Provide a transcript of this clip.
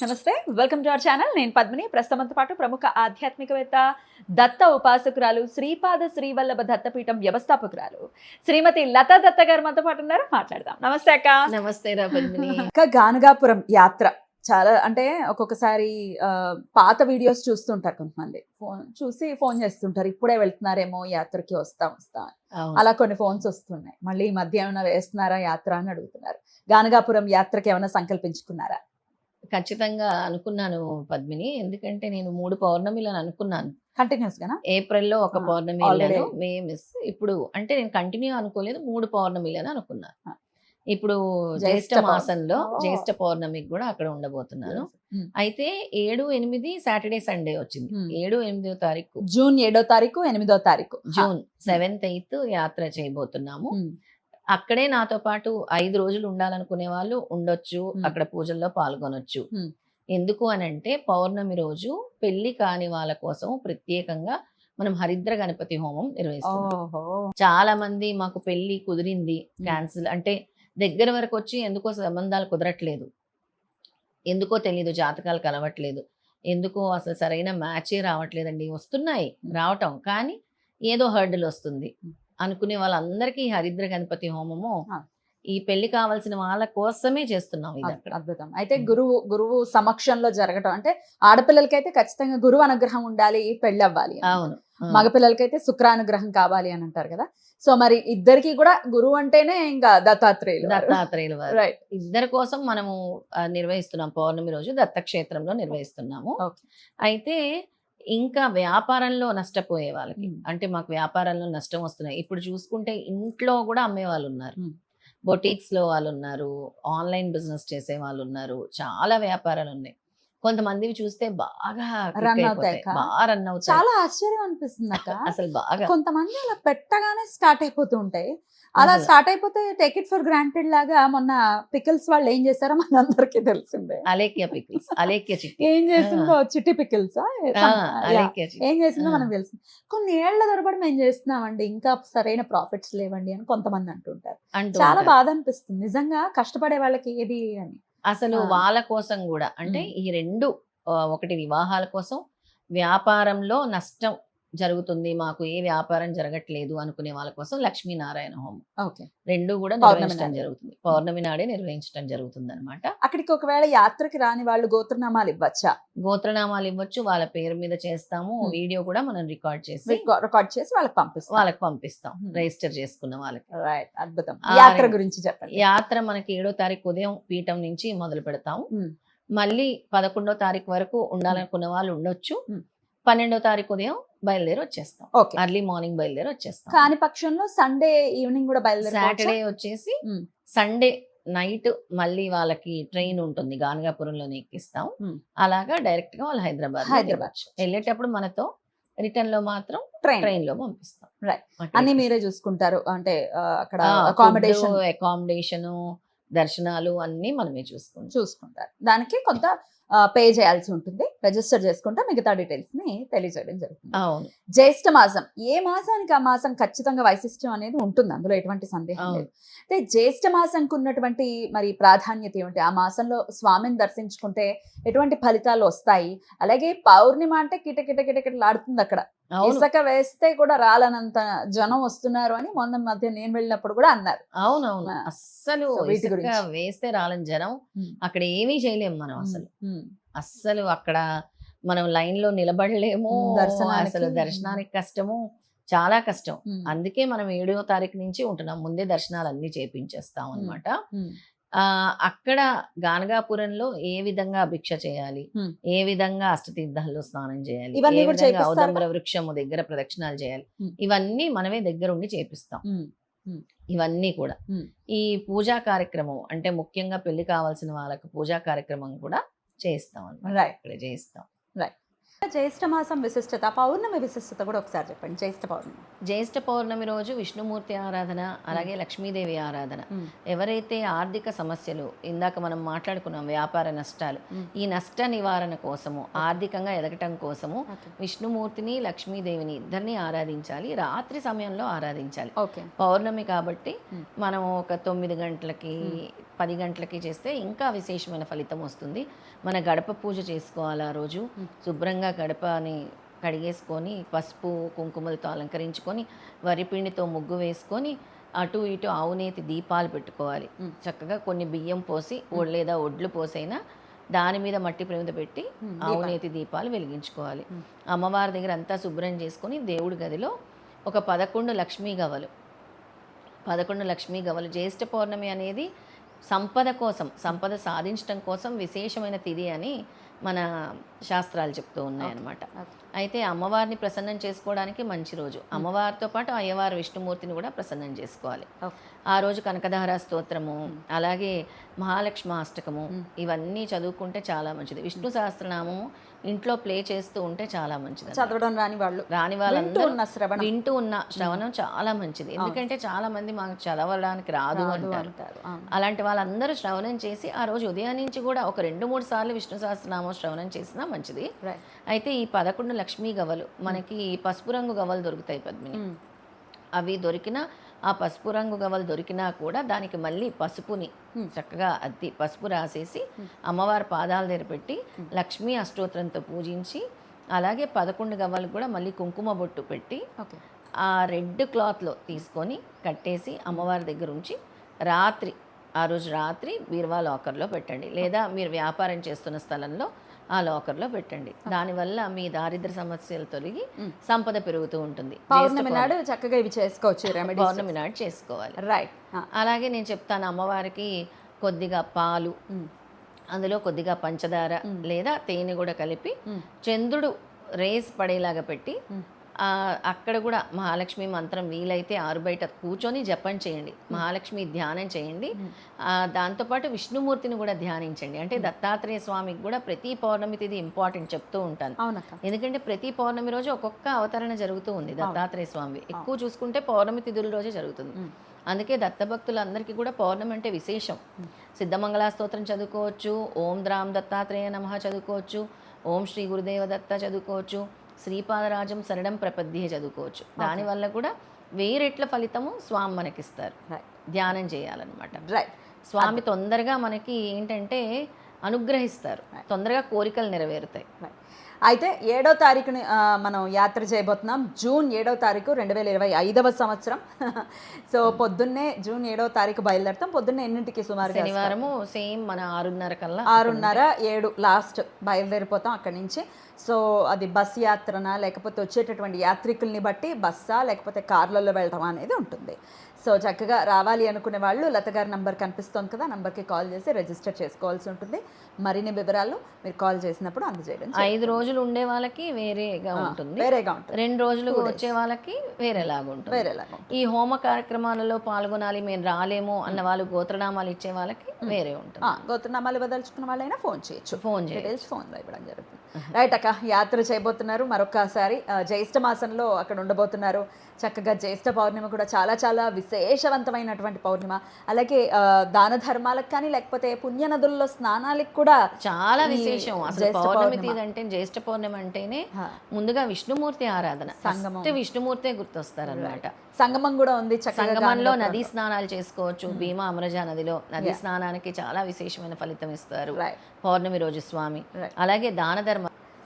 నమస్తే welcome to our channel నేను పద్మిని. ప్రస్తుతంతో పాటు ప్రముఖ ఆధ్యాత్మికవేత్త దత్త ఉపాసకురాలు శ్రీపాద శ్రీవల్లభ దత్తపీఠం వ్యవస్థాపకురాలు శ్రీమతి లతా దత్త గారు మనతో పాటు ఉన్నారు. మాట్లాడదాం. నమస్తే అక్క. నమస్తే రా పద్మిని. అక్క గానగాపురం యాత్ర చాలా అంటే ఒక్కొక్కసారి ఆ, పాత వీడియోస్ చూస్తుంటారు కొంతమంది. ఫోన్ చూసి ఫోన్ చేస్తుంటారు. ఇప్పుడే వెళ్తున్నారేమో యాత్రకి వస్తాం వస్తాం అని. అవును. అలా కొన్ని ఫోన్స్ వస్తున్నాయి. మళ్ళీ ఈ మధ్య ఏమైనా వేస్తున్నారా యాత్ర అని అడుగుతున్నారు. గానగాపురం యాత్రకి ఏమైనా సంకల్పించుకున్నారా? ఖచ్చితంగా అనుకున్నాను పద్మిని ఎందుకంటే నేను మూడు పౌర్ణమిలను అనుకున్నాను కంటిన్యూస్ గానా ఏప్రిల్లో ఒక పౌర్ణమి. వెళ్ళాను మే మిస్ ఇప్పుడు అంటే నేను కంటిన్యూ అనుకోలేదు మూడు పౌర్ణమిలని అనుకున్నాను ఆ. ఇప్పుడు జ్యేష్ఠ. మాసంలో. జ్యేష్ఠ పౌర్ణమికి కూడా అక్కడ ఉండబోతున్నాను ఉమ్. అయితే ఏడు ఎనిమిది సాటర్డే సండే వచ్చింది Hmm. ఏడు ఎనిమిదో తారీఖు జూన్ ఏడో తారీఖు ఎనిమిదో తారీఖు జూన్ సెవెంత్ ఎయిత్ యాత్ర చేయబోతున్నాము ఉమ్. అక్కడే నాతో పాటు ఐదు రోజులు ఉండాలనుకునే వాళ్ళు ఉండొచ్చు. అక్కడ పూజల్లో పాల్గొనొచ్చు. ఎందుకు అని అంటే పౌర్ణమి రోజు పెళ్ళి కాని వాళ్ళ కోసం ప్రత్యేకంగా మనం హరిద్ర గణపతి హోమం నిర్వహిస్తున్నాం. ఓహో! చాలా మంది మాకు పెళ్ళి కుదిరింది క్యాన్సిల్ అంటే దగ్గర వరకు వచ్చి ఎందుకో సంబంధాలు కుదరట్లేదు. ఎందుకో తెలియదు జాతకాలు కలవట్లేదు. ఎందుకో అసలు సరైన మ్యాచే రావట్లేదండి. వస్తున్నాయి రావటం. కానీ ఏదో హర్డిల్ వస్తుంది అనుకునే వాళ్ళందరికీ ఈ హరిద్ర గణపతి హోమము. ఈ పెళ్ళి కావాల్సిన వాళ్ళ కోసమే చేస్తున్నాం అద్భుతం. అయితే. గురువు గురువు సమక్షంలో జరగటం అంటే ఆడపిల్లలకైతే ఖచ్చితంగా గురువు అనుగ్రహం ఉండాలి పెళ్ళి అవ్వాలి. అవును. మగపిల్లలకైతే శుక్రానుగ్రహం కావాలి అని అంటారు కదా. సో మరి ఇద్దరికి కూడా గురువు అంటేనే ఇంకా దత్తాత్రేయులు దత్తాత్రేయుల రైట్ ఇద్దరి కోసం మనము నిర్వహిస్తున్నాం. పౌర్ణమి రోజు దత్తక్షేత్రంలో నిర్వహిస్తున్నాము. అయితే ఇంకా వ్యాపారంలో నష్టపోయే వాళ్ళకి. అంటే మాకు వ్యాపారంలో నష్టం వస్తున్నాయి. ఇప్పుడు చూసుకుంటే ఇంట్లో కూడా అమ్మే వాళ్ళు ఉన్నారు మ్మ్. బొటీక్స్లో వాళ్ళు ఉన్నారు ఆన్లైన్ బిజినెస్ చేసే వాళ్ళు ఉన్నారు చాలా వ్యాపారాలు ఉన్నాయి. కొంతమందివి చూస్తే బాగా అయిపోతాయి. అవుతాయి. బాగా రన్ అవుతాయి. చాలా ఆశ్చర్యం అనిపిస్తుంది అక్క అసలు బాగా. కొంతమంది అలా పెట్టగానే స్టార్ట్ అయిపోతూ ఉంటాయి. అలా. స్టార్ట్ అయిపోతే టేక్ ఇట్ ఫర్ గ్రాంటెడ్ లాగా మొన్న పికిల్స్ వాళ్ళు ఏం చేశారో మనందరికీ తెలిసిందే అలేఖ్య పికిల్స్ అలేఖ్య చిట్టి ఏం చేసిందో చిట్టి పికిల్స్ ఏం చేసిందో. మనకు తెలుసు కొన్ని ఏళ్ళ తరబడి మేము చేస్తున్నామండి ఇంకా సరైన ప్రాఫిట్స్ లేవండి అని కొంతమంది అంటుంటారు అంటూ చాలా. బాధ అనిపిస్తుంది నిజంగా కష్టపడే వాళ్ళకి ఏది అని అసలు. వాళ్ళ కోసం కూడా అంటే. ఈ రెండు ఒకటి వివాహాల కోసం వ్యాపారంలో నష్టం జరుగుతుంది. మాకు ఏ వ్యాపారం జరగట్లేదు అనుకునే వాళ్ళ కోసం లక్ష్మీనారాయణ హోమం. ఓకే. రెండు కూడా పౌర్ణమి నిర్వహించడం నాడే. జరుగుతుంది. పౌర్ణమి నాడే నిర్వహించడం జరుగుతుంది అనమాట అక్కడికి ఒకవేళ యాత్రకి రాని వాళ్ళు గోత్రనామాలు ఇవ్వచ్చా? గోత్రనామాలు ఇవ్వచ్చు. వాళ్ళ పేరు మీద చేస్తాము. వీడియో కూడా మనం రికార్డ్ చేసి రికార్డ్ చేసి వాళ్ళకి పంపిస్తాం. వాళ్ళకి పంపిస్తాం. రిజిస్టర్ చేసుకున్న వాళ్ళకి. రైట్. అద్భుతం. యాత్ర. గురించి చెప్పండి. యాత్ర మనకి ఏడో తారీఖు ఉదయం పీఠం నుంచి మొదలు పెడతాము. మళ్ళీ పదకొండో తారీఖు వరకు ఉండాలనుకున్న వాళ్ళు ఉండొచ్చు. పన్నెండో తారీఖు ఉదయం బయలుదేరి వచ్చేస్తాం ఓకే. అర్లీ మార్నింగ్ బయలుదేరి వచ్చేస్తాం కాని పక్షంలో సండే ఈవినింగ్ కూడా బయలుదేరి సాటర్డే వచ్చేసి. సండే నైట్ మళ్ళీ వాళ్ళకి ట్రైన్ ఉంటుంది. గానగాపురంలోనే ఎక్కిస్తాం. అలాగా డైరెక్ట్గా వాళ్ళు హైదరాబాద్. హైదరాబాద్ వెళ్ళేటప్పుడు మనతో రిటర్న్లో మాత్రం ట్రైన్. ట్రైన్లో పంపిస్తాం Right. అన్ని మీరే చూసుకుంటారు. అంటే అక్కడ అకామిడేషన్ అకామిడేషన్ అకామిడేషన్ దర్శనాలు అన్ని మనమే చూసుకుంటాం. చూసుకుంటారు. దానికి కొంత పే చేయాల్సి ఉంటుంది. రిజిస్టర్ చేసుకుంటే మిగతా డీటెయిల్స్ని తెలియజేయడం జరుగుతుంది. అవును. జ్యేష్ఠ మాసం. ఏ మాసానికి ఆ మాసం ఖచ్చితంగా వైశిష్ట్యం అనేది ఉంటుంది. అందులో ఎటువంటి సందేహం. లేదు. అయితే జ్యేష్ఠ మాసంకు ఉన్నటువంటి మరి ప్రాధాన్యత ఏమిటి? ఆ మాసంలో స్వామిని దర్శించుకుంటే ఎటువంటి ఫలితాలు వస్తాయి? అలాగే పౌర్ణిమ అంటే కిట కిట కిట కిటలాడుతుంది అక్కడ. ఇసుక వేస్తే కూడా రాలనంత జనం వస్తున్నారు అని మొన్న మధ్య నేను వెళ్ళినప్పుడు కూడా అన్నారు. అవునవును. అస్సలు. వేస్తే రాలని జనం. అక్కడ ఏమీ చేయలేము మనం అసలు. అస్సలు అక్కడ మనం లైన్లో నిలబడలేము ఉమ్, దర్శనానికి. అసలు దర్శనానికి కష్టము చాలా కష్టం. అందుకే మనం ఏడవ తారీఖు నుంచి ఉంటున్నాం ముందే దర్శనాలు అన్ని చేపించేస్తాం అనమాట అక్కడ గానగాపురంలో ఏ విధంగా భిక్ష చేయాలి. ఏ విధంగా అష్టతీర్థాల్లో స్నానం చేయాలి? ఔదంబర వృక్షము దగ్గర ప్రదక్షిణాలు చేయాలి. ఇవన్నీ మనమే దగ్గర ఉండి చేపిస్తాం. ఇవన్నీ కూడా. ఈ పూజా కార్యక్రమం అంటే ముఖ్యంగా పెళ్ళి కావాల్సిన వాళ్ళకి పూజా కార్యక్రమం కూడా అన్నమాట. రైట్ ఇక్కడ చేయిస్తాం. జ్యేష్ఠ మాసం విశిష్టత పౌర్ణమి విశిష్టత కూడా ఒకసారి చెప్పండి జ్యేష్ఠ పౌర్ణమి జ్యేష్ఠ పౌర్ణమి రోజు విష్ణుమూర్తి ఆరాధన అలాగే లక్ష్మీదేవి ఆరాధన. ఎవరైతే ఆర్థిక సమస్యలు ఇందాక మనం మాట్లాడుకున్నాం వ్యాపార నష్టాలు. ఈ నష్ట నివారణ కోసము ఆర్థికంగా ఎదగటం కోసము. విష్ణుమూర్తిని లక్ష్మీదేవిని ఇద్దరిని ఆరాధించాలి రాత్రి సమయంలో ఆరాధించాలి. ఓకే. పౌర్ణమి కాబట్టి. మనం ఒక తొమ్మిది గంటలకి పది గంటలకి చేస్తే ఇంకా విశేషమైన ఫలితం వస్తుంది. మన గడప పూజ చేసుకోవాలి ఆ రోజు శుభ్రంగా గడపని కడిగేసుకొని పసుపు కుంకుమలతో అలంకరించుకొని వరిపిండితో ముగ్గు వేసుకొని అటు ఇటు ఆవునేతి దీపాలు పెట్టుకోవాలి. చక్కగా కొన్ని బియ్యం పోసి లేదా ఒడ్లు పోసైనా దాని మీద మట్టి ప్రమిద పెట్టి ఆవునేతి దీపాలు. వెలిగించుకోవాలి. అమ్మవారి దగ్గర అంతా శుభ్రం చేసుకొని దేవుడి గదిలో ఒక పదకొండు లక్ష్మీ గవలు. పదకొండు లక్ష్మీ గవలు. జ్యేష్ఠ పౌర్ణమి అనేది సంపద కోసం సంపద సాధించడం కోసం విశేషమైన తిథి అని మన శాస్త్రాలు చెప్తూ ఉన్నాయన్నమాట ఓకే. అయితే అమ్మవారిని ప్రసన్నం చేసుకోవడానికి మంచి రోజు. అమ్మవారితో పాటు అయ్యవారు విష్ణుమూర్తిని కూడా ప్రసన్నం చేసుకోవాలి. ఆ రోజు కనకధార స్తోత్రము అలాగే మహాలక్ష్మి అష్టకము ఇవన్నీ చదువుకుంటే చాలా మంచిది. విష్ణు సహస్రనామము ఇంట్లో ప్లే చేస్తూ ఉంటే చాలా మంచిది చదవడం రాని వాళ్ళు. రాని వాళ్ళందరూ ఉన్న శ్రవణం. వింటూ ఉన్న శ్రవణం చాలా మంచిది. ఎందుకంటే చాలా మంది మాకు చదవడానికి రాదు అంటారు. అలాంటి వాళ్ళందరూ శ్రవణం చేసి ఆ రోజు ఉదయం నుంచి కూడా ఒక రెండు మూడు సార్లు విష్ణు సహస్రనామం శ్రవణం చేసినా మంచిది. అయితే ఈ పదకొండు లక్ష్మీ గవ్వలు. మనకి పసుపు రంగు గవ్వలు దొరుకుతాయి పద్మిని. అవి దొరికినా ఆ పసుపు రంగు గవ్వలు దొరికినా కూడా దానికి మళ్ళీ పసుపుని. చక్కగా అద్ది పసుపు రాసేసి అమ్మవారి పాదాల దగ్గర పెట్టి లక్ష్మీ అష్టోత్తరంతో పూజించి అలాగే పదకొండు గవ్వలకు కూడా మళ్ళీ కుంకుమ బొట్టు పెట్టి ఆ రెడ్ క్లాత్లో తీసుకొని కట్టేసి అమ్మవారి దగ్గర ఉంచి రాత్రి ఆ రోజు రాత్రి బీరువా లాకర్లో పెట్టండి. లేదా మీరు వ్యాపారం చేస్తున్న స్థలంలో ఆ లాకర్లో పెట్టండి. దానివల్ల మీ దారిద్ర సమస్యలు తొలగి సంపద పెరుగుతూ ఉంటుంది. పౌర్ణమి నాడు చక్కగా ఇవి చేసుకోవచ్చు పౌర్ణమి నాడు చేసుకోవాలి. రైట్ అలాగే నేను చెప్తాను అమ్మవారికి కొద్దిగా పాలు అందులో కొద్దిగా పంచదార లేదా తేనె కూడా కలిపి చంద్రుడు రేస్ పడేలాగా పెట్టి అక్కడ కూడా మహాలక్ష్మి మంత్రం వీలైతే ఆరు బయట కూర్చొని జపం చేయండి. మహాలక్ష్మి ధ్యానం చేయండి. దాంతోపాటు విష్ణుమూర్తిని కూడా ధ్యానించండి. అంటే దత్తాత్రేయ స్వామికి కూడా ప్రతి పౌర్ణమి తిథి ఇంపార్టెంట్ చెప్తూ ఉంటాను. ఎందుకంటే ప్రతి పౌర్ణమి రోజు ఒక్కొక్క అవతరణ జరుగుతూ ఉంది దత్తాత్రేయ స్వామి. ఎక్కువ చూసుకుంటే పౌర్ణమి తిథుల రోజే జరుగుతుంది. అందుకే దత్తభక్తులందరికీ కూడా పౌర్ణమి అంటే విశేషం. సిద్ధమంగళ స్తోత్రం చదువుకోవచ్చు. ఓం ద్రామ్ దత్తాత్రేయ నమః చదువుకోవచ్చు. ఓం శ్రీ గురుదేవ దత్త చదువుకోవచ్చు. శ్రీపాదరాజం శరణం ప్రపద్యే చదువుకోవచ్చు. దానివల్ల కూడా వేరెట్ల ఫలితము స్వామి మనకిస్తారు. ధ్యానం చేయాలన్నమాట. రైట్ స్వామి తొందరగా మనకి ఏంటంటే అనుగ్రహిస్తారు. తొందరగా కోరికలు నెరవేరుతాయి. అయితే ఏడో తారీఖుని మనం యాత్ర చేయబోతున్నాం. జూన్ ఏడో తారీఖు రెండు వేల ఇరవై ఐదవ సంవత్సరం. సో పొద్దున్నే జూన్ ఏడో తారీఖు బయలుదేరుతాం. పొద్దున్నే ఎన్నింటికి సుమారుగా శనివారము సేమ్ మన ఆరున్నర కల్లా ఆరున్నర ఏడు లాస్ట్ బయలుదేరిపోతాం అక్కడి నుంచి. సో అది బస్ యాత్రనా లేకపోతే వచ్చేటటువంటి యాత్రికుల్ని బట్టి బస్సా లేకపోతే కార్లలో వెళ్ళటం అనేది ఉంటుంది. సో చక్కగా రావాలి అనుకునే వాళ్ళు లత గారి నంబర్ కనిపిస్తోంది కదా నంబర్కి కాల్ చేసి రిజిస్టర్ చేసుకోవాల్సి ఉంటుంది. మరిన్ని వివరాలు మీరు కాల్ చేసినప్పుడు అందజేయడం. ఐదు రోజులు ఉండే వాళ్ళకి వేరేగా ఉంటుంది. వేరేగా ఉంటుంది. రెండు రోజులు వచ్చే వాళ్ళకి వేరేలాగా ఉంటుంది. వేరేలాగా ఈ హోమ కార్యక్రమాలలో పాల్గొనాలి మేము రాలేము అన్న వాళ్ళు గోత్రనామాలు ఇచ్చే వాళ్ళకి వేరే ఉంటుంది. ఆ, గోత్రనామాలు వదలుచుకున్న వాళ్ళైనా ఫోన్ చేయొచ్చు. ఫోన్ డీటెయిల్స్ ఫోన్లో ఇవ్వడం జరుగుతుంది. రైట్ అక్క యాత్ర చేయబోతున్నారు. మరొకసారి జ్యేష్ఠ మాసంలో అక్కడ ఉండబోతున్నారు. చక్కగా జ్యేష్ఠ పౌర్ణిమ కూడా చాలా చాలా విశేషవంతమైనటువంటి పౌర్ణిమ. అలాగే దాన ధర్మాలకు కానీ లేకపోతే పుణ్యనదుల్లో స్నానాలకు కూడా చాలా విశేషం. అసలు పౌర్ణమి పౌర్ణిమ. తీది అంటే జ్యేష్ఠ పౌర్ణమి అంటేనే ముందుగా విష్ణుమూర్తి ఆరాధన. సంగమం. ఫస్ట్ విష్ణుమూర్తే గుర్తొస్తారు అనమాట సంగమం కూడా ఉంది సంగమంలో నదీ స్నానాలు చేసుకోవచ్చు భీమా అమరజా నదిలో. నదీ స్నానానికి చాలా విశేషమైన ఫలితం ఇస్తారు. పౌర్ణమి రోజు స్వామి. అలాగే దాన ధర్మ